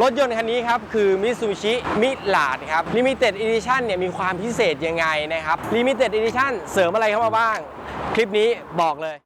รถยนต์คันนี้ครับ คือ Mitsubishi m i l a d ครับ Limited Edition เนี่ยมีความพิเศษยังไงนะครับ Limited Edition เสริมอะไรเข้ามาบ้าง คลิปนี้บอกเลย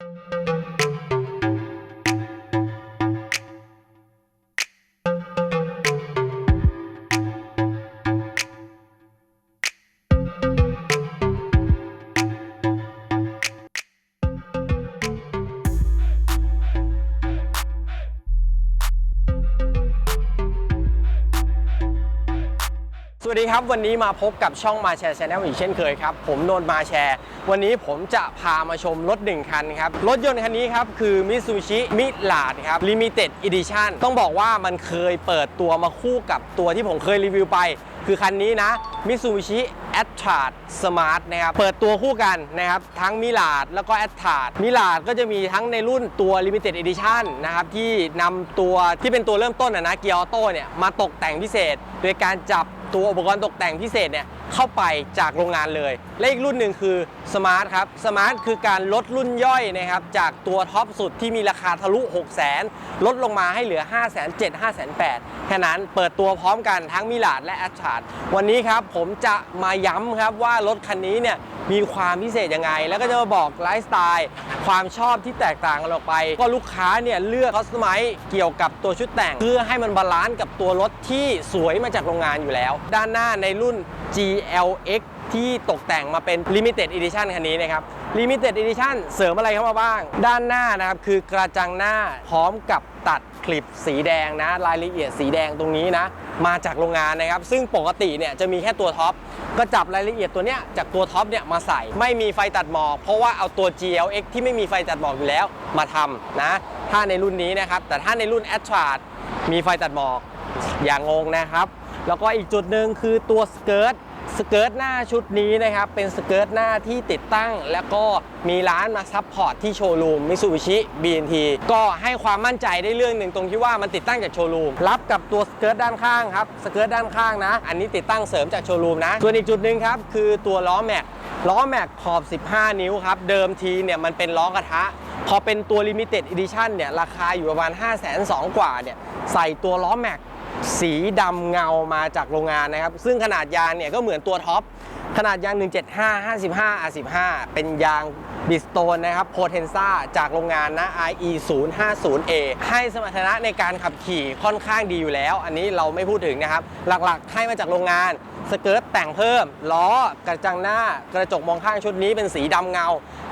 วัสดีครับ วันนี้มาพบกับช่องมาแชร์ชาแนลอีกเช่นเคยครับ ผมโนนมาแชร์ วันนี้ผมจะพามาชมรถหนึ่งคันครับ รถยนต์คันนี้ครับ คือ Mitsubishi m i l a d ครับ Limited Edition ต้องบอกว่ามันเคยเปิดตัวมาคู่กับตัวที่ผมเคยรีวิวไป คือคันนี้นะ Mitsubishi a t r a d Smart นะครับเปิดตัวคู่กันนะครับ ทั้งมิลาดแล้วก็ a t r a d มิลาดก็จะมีทั้งในรุ่นตัว Limited Edition นะครับ ที่นำตัวที่เป็นตัวเริ่มต้นนะนะเกียร์ออโต้เนี่ย มาตกแต่งพิเศษ โดยการจับ ตัวอุปกรณ์ตกแต่งพิเศษเนี่ย เข้าไปจากโรงงานเลย และอีกรุ่นหนึ่งคือสมาร์ทครับสมาร์ทคือการลดรุ่นย่อยนะครับจากตัวท็อปสุดที่มีราคาทะลุ 6 0 0 0 0 0 ลดลงมาให้เหลือ 5 7 0 0 0 5 8 0 0 0แค่นั้นเปิดตัวพร้อมกันทั้งมิลาดและแอชชาร์ดวันนี้ครับผมจะมาย้ำครับว่ารถคันนี้เนี่ยมีความพิเศษยังไง แล้วก็จะมาบอกไลฟ์สไตล์ความชอบที่แตกต่างกันออกไป ก็ลูกค้าเนี่ยเลือกคอสตอมไมเกี่ยวกับตัวชุดแต่ง เพื่อให้มันบาลานซ์กับตัวรถที่สวยมาจากโรงงานอยู่แล้ว ด้านหน้าในรุ่น GLX ที่ตกแต่งมาเป็น Limited Edition คันนี้นะครับ Limited Edition เสริมอะไรเข้ามาบ้าง ด้านหน้านะครับ คือกระจังหน้าพร้อมกับตัดคลิปสีแดงนะ รายละเอียดสีแดงตรงนี้นะ มาจากโรงงานนะครับ ซึ่งปกติเนี่ยจะมีแค่ตัวท็อป ก็จับรายละเอียดตัวเนี้ยจากตัวท็อปเนี่ยมาใส่ ไม่มีไฟตัดหมอก เพราะว่าเอาตัว GLX ที่ไม่มีไฟตัดหมอกอยู่แล้วมาทำนะ ถ้าในรุ่นนี้นะครับ แต่ถ้าในรุ่น a t r a d มีไฟตัดหมอก อย่างงงนะครับ แล้วก็อีกจุดหนึ่งคือตัวสเกิร์ตสเกิร์ตหน้าชุดนี้นะครับเป็นสเกิร์ตหน้าที่ติดตั้ง แล้วก็มีร้านมาซัพพอร์ตที่โชว์รูมมิ t ูบิชิ BNT ก็ให้ความมั่นใจได้เรื่องหนึ่งตรงที่ว่ามันติดตั้งจากโชว์รูมรับกับตัวสเกิร์ตด้านข้างครับสเกิร์ตด้านข้างนะ อันนี้ติดตั้งเสริมจากโชว์รูมนะส่วนอีกจุดหนึ่งครับคือตัวล้อแม็กล้อแม็กขอบ 15 นิ้วครับเดิมทีเนี่ยมันเป็นล้อกระทะพอเป็นตัว Limited Edition เนี่ยราคาอยู่ประมาณ 5 2 0 0 0กว่าเนี่ยใส่ตัวล้อแม็ก สีดำเงามาจากโรงงานนะครับ ซึ่งขนาดยางเนี่ยก็เหมือนตัวท็อป ขนาดยาง 175 55 R15 เป็นยางบิสโตนนะครับโพเทนซ่าจากโรงงานนะ IE 050A ให้สมรรถนะในการขับขี่ค่อนข้างดีอยู่แล้ว อันนี้เราไม่พูดถึงนะครับ หลักๆ ให้มาจากโรงงาน สเกิร์ตแต่งเพิ่ม ล้อกระจังหน้ากระจกมองข้างชุดนี้เป็นสีดำเงา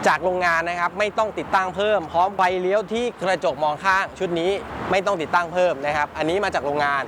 จากโรงงานนะครับ ไม่ต้องติดตั้งเพิ่ม พร้อมไฟเลี้ยวที่กระจกมองข้างชุดนี้ไม่ต้องติดตั้งเพิ่มนะครับ อันนี้มาจากโรงงาน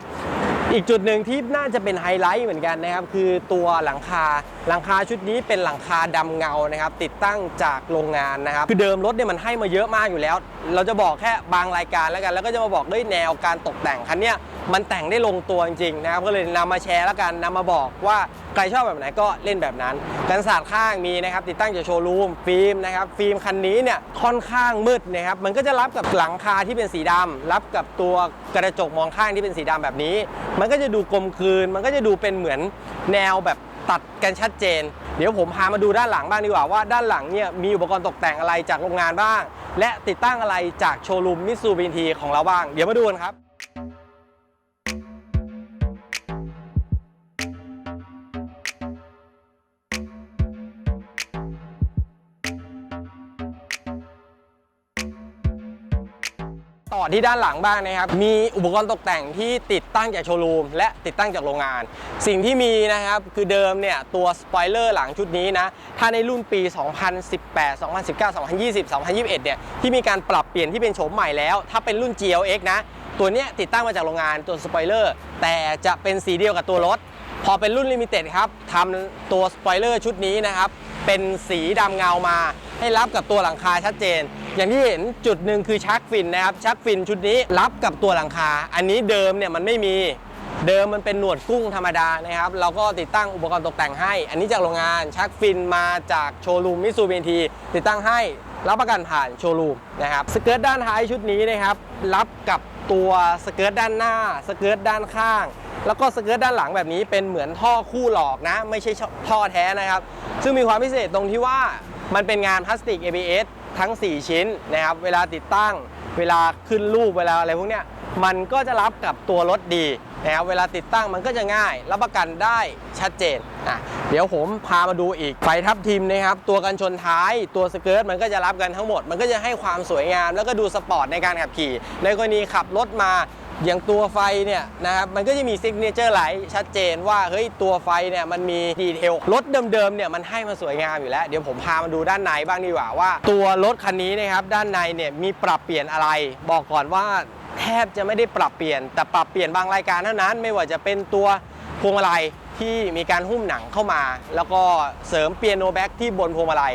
อีกจุดหนึ่งที่น่าจะเป็นไฮไลท์เหมือนกันนะครับ คือตัวหลังคา หลังคาชุดนี้เป็นหลังคาดำเงานะครับติดตั้งจากโรงงานนะครับคือเดิมรถเนี่ยมันให้มาเยอะมากอยู่แล้ว เราจะบอกแค่บางรายการแล้วกัน แล้วก็จะมาบอกด้วยแนวการตกแต่งคันเนี้ยมันแต่งได้ลงตัวจริงๆนะครับก็เลยนำมาแชร์แล้วกันนำมาบอกว่าใครชอบแบบไหนก็เล่นแบบนั้น กันศาสตร์ข้างมีนะครับติดตั้งจากโชว์รูมฟิล์มนะครับฟิล์มคันนี้เนี่ยค่อนข้างมืดนะครับมันก็จะรับกับหลังคาที่เป็นสีดำรับกับตัวกระจกมองข้างที่เป็นสีดำแบบนี้ มันก็จะดูกลมกลืนมันก็จะดูเป็นเหมือนแนวแบบ ตัดกันชัดเจน เดี๋ยวผมพามาดูด้านหลังบ้างดีกว่าว่าด้านหลังเนี่ยมีอุปกรณ์ตกแต่งอะไรจากโรงงานบ้าง และติดตั้งอะไรจากโชว์รูมมิสูบินทีของเราบ้าง เดี๋ยวมาดูกันครับ ต่อที่ด้านหลังบ้างนะครับ มีอุปกรณ์ตกแต่งที่ติดตั้งจากโชว์รูมและติดตั้งจากโรงงาน สิ่งที่มีนะครับคือเดิมเนี่ยตัวสปอยเลอร์หลังชุดนี้นะ ถ้าในรุ่นปี 2018 2019 2020 2021 เนี่ยที่มีการปรับเปลี่ยนที่เป็นโฉมใหม่แล้ว ถ้าเป็นรุ่น GLX นะ ตัวเนี้ยติดตั้งมาจากโรงงานตัวสปอยเลอร์แต่จะเป็นสีเดียวกับตัวรถ พอเป็นรุ่นลิมิเต็ดครับทำตัวสปอยเลอร์ชุดนี้นะครับเป็นสีดำเงามาให้รับกับตัวหลังคาชัดเจน อย่างที่เห็นจุดหนึ่งคือชักฟินนะครับ ชักฟินชุดนี้รับกับตัวหลังคา อันนี้เดิมเนี่ยมันไม่มีเดิมมันเป็นหนวดกุ้งธรรมดานะครับ เราก็ติดตั้งอุปกรณ์ตกแต่งให้ อันนี้จากโรงงานชักฟินมาจากโชว์รูมมิสูบินทีติดตั้งให้รับประกันผ่านโชว์รูมนะครับสเกิร์ตด้านท้ายชุดนี้นะครับรับกับตัวสเกิร์ตด้านหน้า สเกิร์ตด้านข้าง แล้วก็สเกิร์ตด้านหลังแบบนี้เป็นเหมือนท่อคู่หลอกนะ ไม่ใช่ท่อแท้นะครับ ซึ่งมีความพิเศษตรงที่ว่ามันเป็นงานพลาสติก ABS ทั้ง 4 ชิ้นนะครับเวลาติดตั้ง เวลาขึ้นรูปเวลาอะไรพวกเนี้ยมันก็จะรับกับตัวรถดีนะครับเวลาติดตั้งมันก็จะง่าย รับประกันได้ชัดเจนนะเดี๋ยวผมพามาดูอีกไฟทับทิมนะครับตัวกันชนท้ายตัวสเกิร์ตมันก็จะรับกันทั้งหมด มันก็จะให้ความสวยงาม แล้วก็ดูสปอร์ตในการขับขี่ ในกรณีขับรถมา อย่างตัวไฟเนี่ยนะครับมันก็จะมีซิกเนเจอร์ไลท์ชัดเจนว่าเฮ้ยตัวไฟเนี่ยมันมีดีเทลรถเดิมๆเนี่ยมันให้มาสวยงามอยู่แล้ว เดี๋ยวผมพามาดูด้านในบ้างดีกว่าว่า ตัวรถคันนี้นะครับด้านในเนี่ยมีปรับเปลี่ยนอะไร บอกก่อนว่าแทบจะไม่ได้ปรับเปลี่ยน แต่ปรับเปลี่ยนบางรายการเท่านั้น ไม่ว่าจะเป็นตัวพวงมาลัยที่มีการหุ้มหนังเข้ามา แล้วก็เสริมเปียโนแบ็กที่บนพวงมาลัย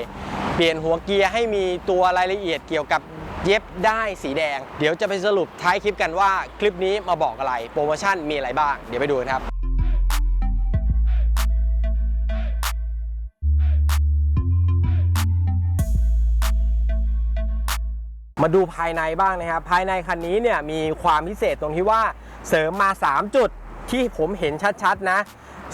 เปลี่ยนหัวเกียร์ให้มีตัวรายละเอียดเกี่ยวกับ เย็บได้สีแดง เดี๋ยวจะไปสรุปท้ายคลิปกันว่าคลิปนี้มาบอกอะไร โปรโมชั่นมีอะไรบ้าง เดี๋ยวไปดูกันครับมาดูภายในบ้างนะครับ ภายในคันนี้เนี่ยมีความพิเศษตรงที่ว่าเสริมมา 3 จุดที่ผมเห็นชัดๆนะ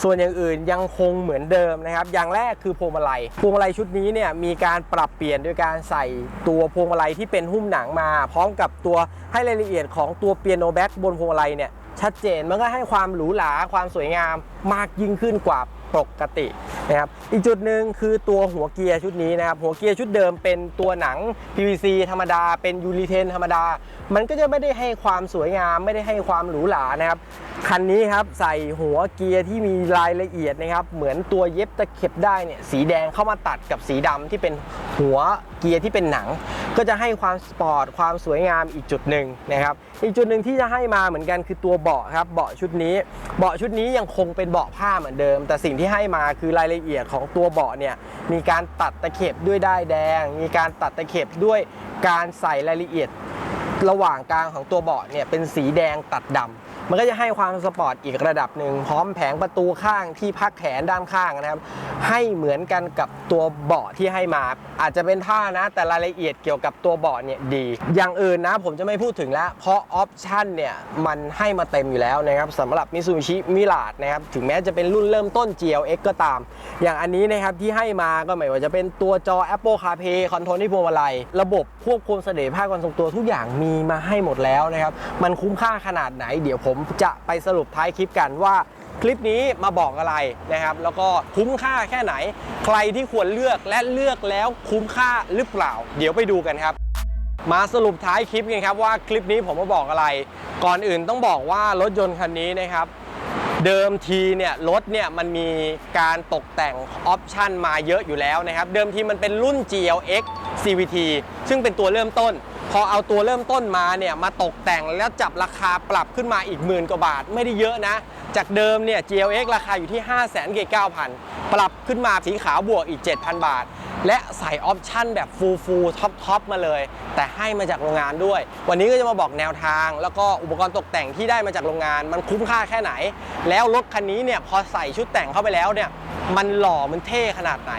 ส่วนอย่างอื่นยังคงเหมือนเดิมนะครับ อย่างแรกคือพวงมาลัย พวงมาลัยชุดนี้เนี่ยมีการปรับเปลี่ยนโดยการใส่ตัวพวงมาลัยที่เป็นหุ้มหนังมา พร้อมกับตัวให้รายละเอียดของตัวเปียโนแบ็กบนพวงมาลัยเนี่ยชัดเจนมันก็ให้ความหรูหราความสวยงามมากยิ่งขึ้นกว่าปกตินะครับอีกจุดหนึ่งคือตัวหัวเกียร์ชุดนี้นะครับหัวเกียร์ชุดเดิมเป็นตัวหนัง PVC ธรรมดา เป็นยูริเทนธรรมดา มันก็จะไม่ได้ให้ความสวยงาม ไม่ได้ให้ความหรูหรานะครับคันนี้ครับใส่หัวเกียร์ที่มีรายละเอียดนะครับ เหมือนตัวเย็บตะเข็บได้เนี่ยสีแดงเข้ามาตัดกับสีดำที่เป็นหัวเกียร์ที่เป็นหนัง ก็จะให้ความสปอร์ตความสวยงามอีกจุดหนึ่งนะครับ อีกจุดหนึ่งที่จะให้มาเหมือนกันคือตัวเบาะครับเบาะชุดนี้ เบาะชุดนี้ยังคงเป็นเบาะผ้าเหมือนเดิม แต่สิ่งที่ให้มาคือรายละเอียดของตัวเบาะเนี่ยมีการตัดตะเข็บด้วยด้ายแดง มีการตัดตะเข็บด้วยการใส่รายละเอียด ระหว่างกลางของตัวเบาะเนี่ยเป็นสีแดงตัดดำ มันก็จะให้ความสปอร์ตอีกระดับหนึ่งพร้อมแผงประตูข้างที่พักแขนด้านข้างนะครับ ให้เหมือนกันกับตัวเบาะที่ให้มา อาจจะเป็นท่านะ แต่รายละเอียดเกี่ยวกับตัวเบาะเนี่ยดี อย่างอื่นนะผมจะไม่พูดถึงแล้ว เพราะออปชันเนี่ยมันให้มาเต็มอยู่แล้วนะครับสำหรับมิซูบิชิมิลาดนะครับถึงแม้จะเป็นรุ่นเริ่มต้น GLX ก็ตาม อย่างอันนี้นะครับที่ให้มาก็ไม่ว่าจะเป็นตัวจอ Apple CarPlay คอนโทรลที่พวงมาลัยระบบควบคุมเสถียรภาพการทรงตัวทุกอย่างมีมาให้หมดแล้วนะครับมันคุ้มค่าขนาดไหนเดี๋ยวผมจะไปสรุปท้ายคลิปกันว่าคลิปนี้มาบอกอะไรนะครับ แล้วก็คุ้มค่าแค่ไหน ใครที่ควรเลือกและเลือกแล้วคุ้มค่าหรือเปล่า เดี๋ยวไปดูกันครับ มาสรุปท้ายคลิปกันครับว่าคลิปนี้ผมมาบอกอะไร ก่อนอื่นต้องบอกว่ารถยนต์คันนี้นะครับเดิมทีเนี่ยรถเนี่ยมันมีการตกแต่งออปชันมาเยอะอยู่แล้วนะครับ เดิมทีมันเป็นรุ่น GLX CVT ซึ่งเป็นตัวเริ่มต้น พอเอาตัวเริ่มต้นมาเนี่ยมาตกแต่งแล้วจับราคาปรับขึ้นมาอีกหมื่นกว่าบาทไม่ได้เยอะนะ จากเดิมเนี่ย GLX ราคาอยู่ที่5 9 0 0 0 ปรับขึ้นมาสีขาวบวกอีก 7,000 บาท และใส่ออปชั่นแบบฟูลฟูลท็อปท็อปมาเลย แต่ให้มาจากโรงงานด้วย วันนี้ก็จะมาบอกแนวทาง แล้วก็อุปกรณ์ตกแต่งที่ได้มาจากโรงงาน มันคุ้มค่าแค่ไหน แล้วรถคันนี้เนี่ยพอใส่ชุดแต่งเข้าไปแล้วเนี่ย มันหล่อมันเท่ขนาดไหน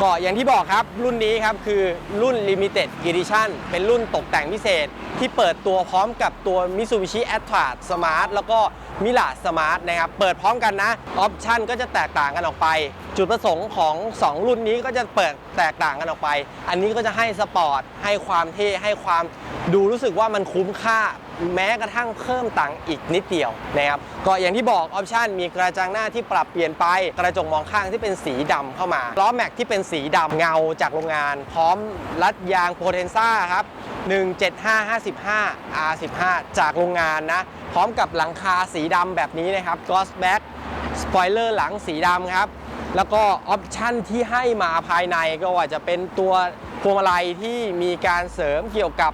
ก็อย่างที่บอกครับรุ่นนี้ครับคือรุ่น Limited Edition เป็นรุ่นตกแต่งพิเศษที่เปิดตัวพร้อมกับตัว Mitsubishi a t r a s Smart แล้วก็ มิลาสมาร์ทนะครับ เปิดพร้อมกันนะ ออปชันก็จะแตกต่างกันออกไป จุดประสงค์ของ 2 รุ่นนี้ก็จะเปิดแตกต่างกันออกไป อันนี้ก็จะให้สปอร์ต ให้ความเท่ ให้ความดูรู้สึกว่ามันคุ้มค่า แม้กระทั่งเพิ่มตังค์อีกนิดเดียวนะครับ ก็อย่างที่บอกออปชันมีกระจังหน้าที่ปรับเปลี่ยนไป กระจกมองข้างที่เป็นสีดำเข้ามา ล้อแม็กที่เป็นสีดำเงาจากโรงงาน พร้อมรัดยางโพเทนซ่าครับ17555 R15 จากโรงงานนะ พร้อมกับหลังคาสีดำแบบนี้นะครับ g o s b a c k สปอยเลอร์หลังสีดำครับ แล้วก็ออปชั่นที่ให้มาภายในก็ว่าจะเป็นตัวพวงมาลัยที่มีการเสริมเกี่ยวกับ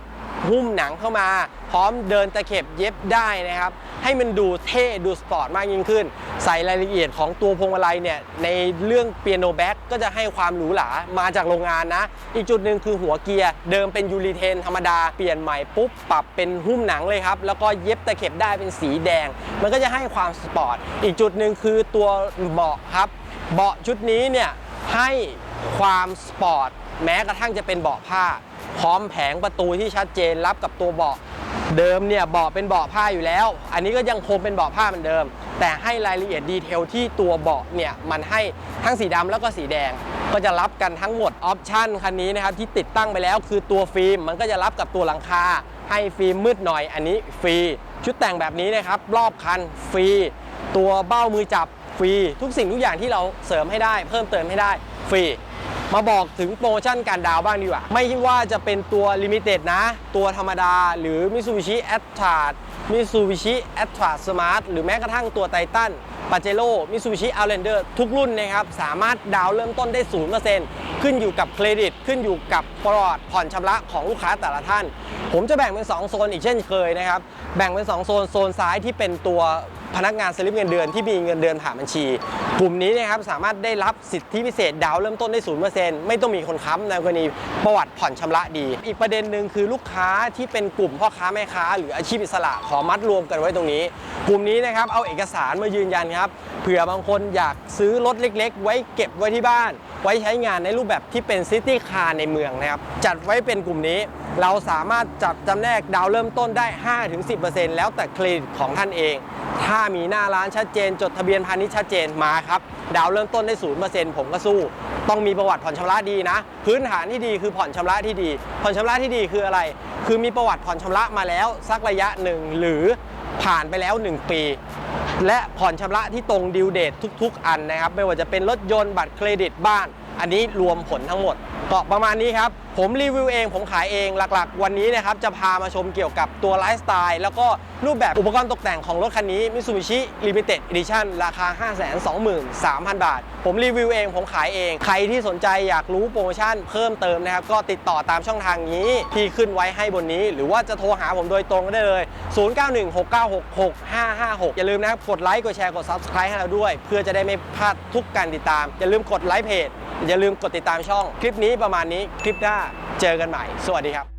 หุ้มหนังเข้ามา พร้อมเดินตะเข็บเย็บได้นะครับ ให้มันดูเท่ดูสปอร์ตมากยิ่งขึ้น ใส่รายละเอียดของตัวพวงมาลัยเนี่ยในเรื่องเปียโนแบ็กก็จะให้ความหรูหรามาจากโรงงานนะ อีกจุดหนึ่งคือหัวเกียร์ เดิมเป็นยูริเทนธรรมดาเปลี่ยนใหม่ปุ๊บปรับเป็นหุ้มหนังเลยครับ แล้วก็เย็บตะเข็บได้เป็นสีแดง มันก็จะให้ความสปอร์ตอีกจุดหนึ่งคือตัวเบาะครับเบาะชุดนี้เนี่ยให้ความสปอร์ตแม้กระทั่งจะเป็นเบาะผ้าพร้อมแผงประตูที่ชัดเจนรับกับตัวเบาะ เดิมเนี่ยเบาะเป็นเบาะผ้าอยู่แล้ว อันนี้ก็ยังคงเป็นเบาะผ้าเหมือนเดิม แต่ให้รายละเอียดดีเทลที่ตัวเบาะเนี่ยมันให้ทั้งสีดำแล้วก็สีแดง ก็จะรับกันทั้งหมดออปชันคันนี้นะครับที่ติดตั้งไปแล้วคือตัวฟิล์มมันก็จะรับกับตัวหลังคา ให้ฟิล์มมืดหน่อย อันนี้ฟรีชุดแต่งแบบนี้นะครับรอบคันฟรีตัวเบ้ามือจับฟรีทุกสิ่งทุกอย่างที่เราเสริมให้ได้ เพิ่มเติมให้ได้ฟรี มาบอกถึงโปรโมชั่นการดาวน์บ้างดีกว่า ไม่ว่าจะเป็นตัวลิมิเต็ดนะ ตัวธรรมดา หรือมิ t s u b i s h i a t t r a มิซูบิชิแอต a าสมาร์ทหรือแม้กระทั่งตัวไททัน ปาเจโร่มิซูบิชิอัลเลนเดอร์ทุกรุ่นนะครับ สามารถดาวเริ่มต้นได้ 0%ขึ้นอยู่กับเครดิต ขึ้นอยู่กับประวัติผ่อนชำระของลูกค้าแต่ละท่าน ผมจะแบ่งเป็น 2 โซนอีกเช่นเคยนะครับ แบ่งเป็น 2 โซน โซนซ้ายที่เป็นตัวพนักงานสลิปเงินเดือนที่มีเงินเดือนผ่านบัญชี กลุ่มนี้นะครับสามารถได้รับสิทธิพิเศษดาวเริ่มต้นได้0%ไม่ต้องมีคนค้ำในกรณีประวัติผ่อนชำระดี อีกประเด็นหนึ่งคือลูกค้าที่เป็นกลุ่มพ่อค้าแม่ค้า หรืออาชีพอิสระขอมัดรวมกันไว้ตรงนี้ กลุ่มนี้นะครับเอาเอกสารมายืนยันครับเผื่อบางคนอยากซื้อรถเล็ก ๆ ไว้เก็บไว้ที่บ้าน ไว้ใช้งานในรูปแบบที่เป็นซิตี้คาร์ในเมืองนะครับจัดไว้เป็นกลุ่มนี้ เราสามารถจัดจำแนกดาวเริ่มต้นได้ 5-10%แล้วแต่เครดิตของท่านเอง ถ้ามีหน้าร้านชัดเจน จดทะเบียนพาณิชย์ชัดเจนมาครับดาวเริ่มต้นได้0%ผมก็สู้ ต้องมีประวัติผ่อนชำระดีนะ พื้นฐานที่ดีคือผ่อนชำระที่ดี ผ่อนชำระที่ดีคืออะไร คือมีประวัติผ่อนชำระมาแล้วสักระยะหนึ่งหรือผ่านไปแล้ว 1 ปี และผ่อนชำระที่ตรงดิวเดตทุก ๆ อันนะครับ ไม่ว่าจะเป็นรถยนต์บัตรเครดิตบ้าน อันนี้รวมผลทั้งหมดก็ประมาณนี้ครับ ผมรีวิวเอง ผมขายเองหลักๆ วันนี้นะครับ จะพามาชมเกี่ยวกับตัวไลฟ์สไตล์ แล้วก็รูปแบบอุปกรณ์ตกแต่งของรถคันนี้ Mitsubishi Limited Edition ราคา 523,000 บาท ผมรีวิวเอง ผมขายเอง ใครที่สนใจอยากรู้โปรโมชั่นเพิ่มเติมนะครับ ก็ติดต่อตามช่องทางนี้ที่ขึ้นไว้ให้บนนี้ หรือว่าจะโทรหาผมโดยตรงก็ได้เลย 0916966556 อย่าลืมนะครับกดไลค์กดแชร์กด Subscribe ให้เราด้วย เพื่อจะได้ไม่พลาดทุกการติดตามอย่าลืมกดไลค์เพจ อย่าลืมกดติดตามช่อง คลิปนี้ประมาณนี้คลิปหน้าเจอกันใหม่ สวัสดีครับ